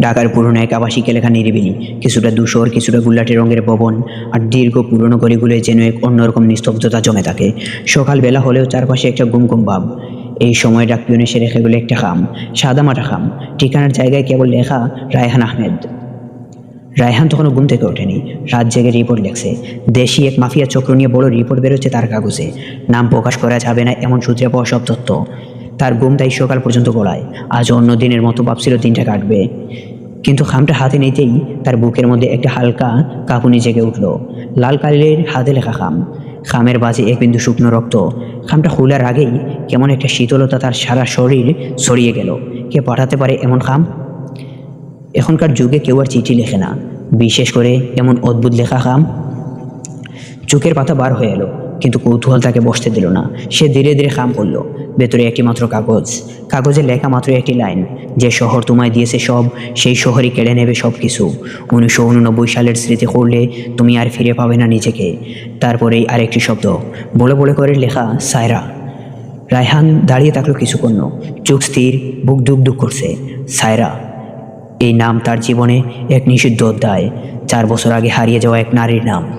ঢাকার পুরনো এক আবাসিক এলাকা নিরিবিলি। কিছুটা ধূসর, কিছুটা গুল্লাটে রঙের ভবন আর দীর্ঘ পুরনো গলিগুলোয় যেন এক অন্যরকম নিস্তব্ধতা জমে থাকে। সকালবেলা হলেও চারপাশে একটা গুম গুম ভাব। এই সময় ডাকপিয়ন এসে রেখে গেলো একটা খাম, সাদা মাটা খাম। ঠিকানার জায়গায় কেবল লেখা, রায়হান আহমেদ। রায়হান তখনও ঘুম থেকে ওঠেনি। রাত জেগে রিপোর্ট লেখছে। দেশি এক মাফিয়া চক্র নিয়ে বড় রিপোর্ট বেরোচ্ছে তার কাগজে। নাম প্রকাশ করা যাবে না এমন সূত্রে পাওয়া সব তথ্য। তার ঘুম তাই সকাল পর্যন্ত গড়ায় আজ অন্য দিনের মতো ভাবছিল দিনটা কাটবে। কিন্তু খামটা হাতে নিতেই তার বুকের মধ্যে একটা হালকা কাঁপুনি জেগে উঠল। লাল কালির হাতে লেখা খাম। খামের বাজে এক বিন্দু শুকনো রক্ত। খামটা খোলার আগেই কেমন একটা শীতলতা তার সারা শরীর ছড়িয়ে গেল। কে পাঠাতে পারে এমন খাম? এখনকার যুগে কেউ আর চিঠি লেখে না। বিশেষ করে এমন অদ্ভুত লেখা খাম। চোখের পাতা বার হয়ে এলো। কিন্তু কৌতূহল তাকে বসতে দিল না। সে ধীরে ধীরে খাম করল, ভেতরে একটি মাত্র কাগজ। কাগজে লেখা মাত্র একটি লাইন। যে শহর তোমায় দিয়েছে সব, সেই শহরই কেড়ে নেবে সব কিছু উনিশশো উননব্বই সালের স্মৃতি করলে তুমি আর ফিরে পাবে না নিজেকে। তারপরেই আরেকটি শব্দ, বলে বলে করে লেখা, সায়রা। রায়হান দাঁড়িয়ে থাকল কিছুক্ষণ, চোখ স্থির, বুক দুক দুক করছে, সায়রা। এই নাম তার জীবনে এক নিষিদ্ধ অধ্যায়। চার বছর আগে হারিয়ে যাওয়া এক নারীর নাম,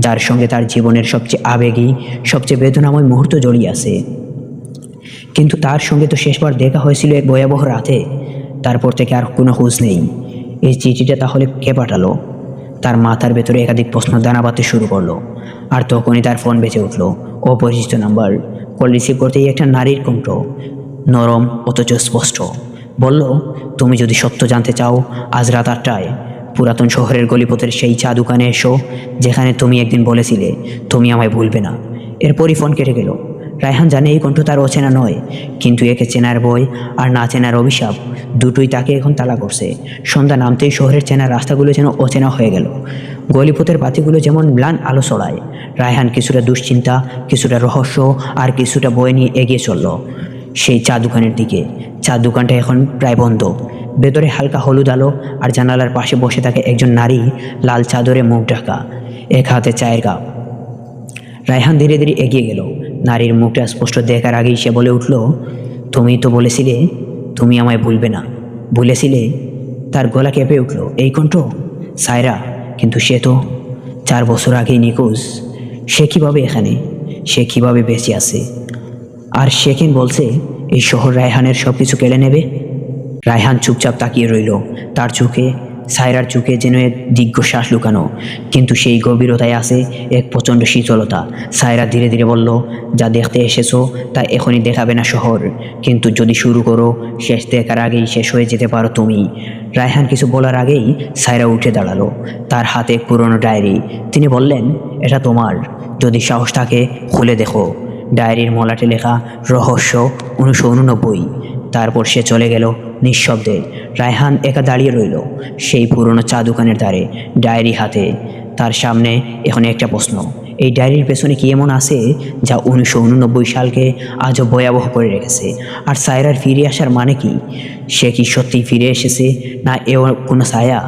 যার সঙ্গে তার জীবনের সবচেয়ে আবেগী, সবচেয়ে বেদনাময় মুহূর্ত জড়িয়ে আছে। কিন্তু তার সঙ্গে তো শেষবার দেখা হয়েছিল এক ভয়াবহ রাতে। তারপর থেকে আর কোনো খোঁজ নেই। এই চিঠিটা তাহলে কে পাঠালো? তার মাথার ভেতরে একাধিক প্রশ্ন দানা দানাবাতে শুরু করল। আর তখনই তার ফোন বেঁচে উঠল। অপরিচিত নাম্বার। কল রিসিভ করতেই একটা নারীর কণ্ঠ, নরম অথচ স্পষ্ট। বলল, তুমি যদি সত্য জানতে চাও, আজ রাত আটটায় পুরাতন শহরের গলিপথের সেই চা দোকানে এসো, যেখানে তুমি একদিন বলেছিলে, তুমি আমায় ভুলবে না। এরপরই ফোন কেটে গেল। রায়হান জানে এই কণ্ঠ তার অচেনা নয়, কিন্তু একে চেনার বই আর না চেনার অভিশাপ দুটোই তাকে এখন তালা করছে। সন্ধ্যা নামতেই শহরের চেনা রাস্তাগুলো যেন অচেনা হয়ে গেল। গলিপথের বাতিগুলো যেমন ম্লান আলো ছড়ায়, রায়হান কিছুটা দুশ্চিন্তা, কিছুটা রহস্য আর কিছুটা বই নিয়ে এগিয়ে চলল। সেই চা দোকানের দিকে। চা দোকানটা এখন প্রায় বন্ধ। ভেতরে হালকা হলুদ আলো আর জানালার পাশে বসে থাকে একজন নারী লাল চাদরে মুখ ঢাকা, এক হাতে চায়ের কাপ। রায়হান ধীরে ধীরে এগিয়ে গেল। নারীর মুখটা স্পষ্ট দেখার আগেই সে বলে উঠল, তুমি তো বলেছিলে, তুমি আমায় ভুলবে না। বলেছিলে, তার গলা কেঁপে উঠল। এই কণ্ঠ? সায়রা, কিন্তু সে তো চার বছর আগেই নিখোঁজ। সে কীভাবে এখানে? সে কীভাবে বেঁচে আছে? আর সেকেন বলছে, এই শহর রায়হানের সব কিছু কেড়ে নেবে? রায়হান চুপচাপ তাকিয়ে রইল। তার চোখে সায়রার চোখে যেন এক দীর্ঘশ্বাস লুকানো। কিন্তু সেই গভীরতায় আছে এক প্রচণ্ড শীতলতা। সায়রা ধীরে ধীরে বলল, যা দেখতে এসেছ, তা এখনই দেখাবে না শহর। কিন্তু যদি শুরু করো, শেষ দেখার আগেই শেষ হয়ে যেতে পারো তুমি। রায়হান কিছু বলার আগেই সায়রা উঠে দাঁড়াল। তার হাতে পুরনো ডায়েরি। তিনি বললেন, এটা তোমার। যদি সাহস থাকে, খুলে দেখো। ডায়েরির মলাটে লেখা রহস্য উনিশশো উননব্বই। তারপর সে চলে গেল নিঃশব্দে। রায়হান একা দাঁড়িয়ে রইল, সেই পুরনো চা দোকানের দ্বারে, ডায়েরি হাতে। তার সামনে এখন একটা প্রশ্ন, এই ডায়েরির পেছনে কি এমন আছে যা উনিশশো উননব্বই সালকে আজও ভয়াবহ করে রেখেছে? আর সায়রার ফিরে আসার মানে কি? সে কি সত্যিই ফিরে এসেছে না এও কোনো ছায়া?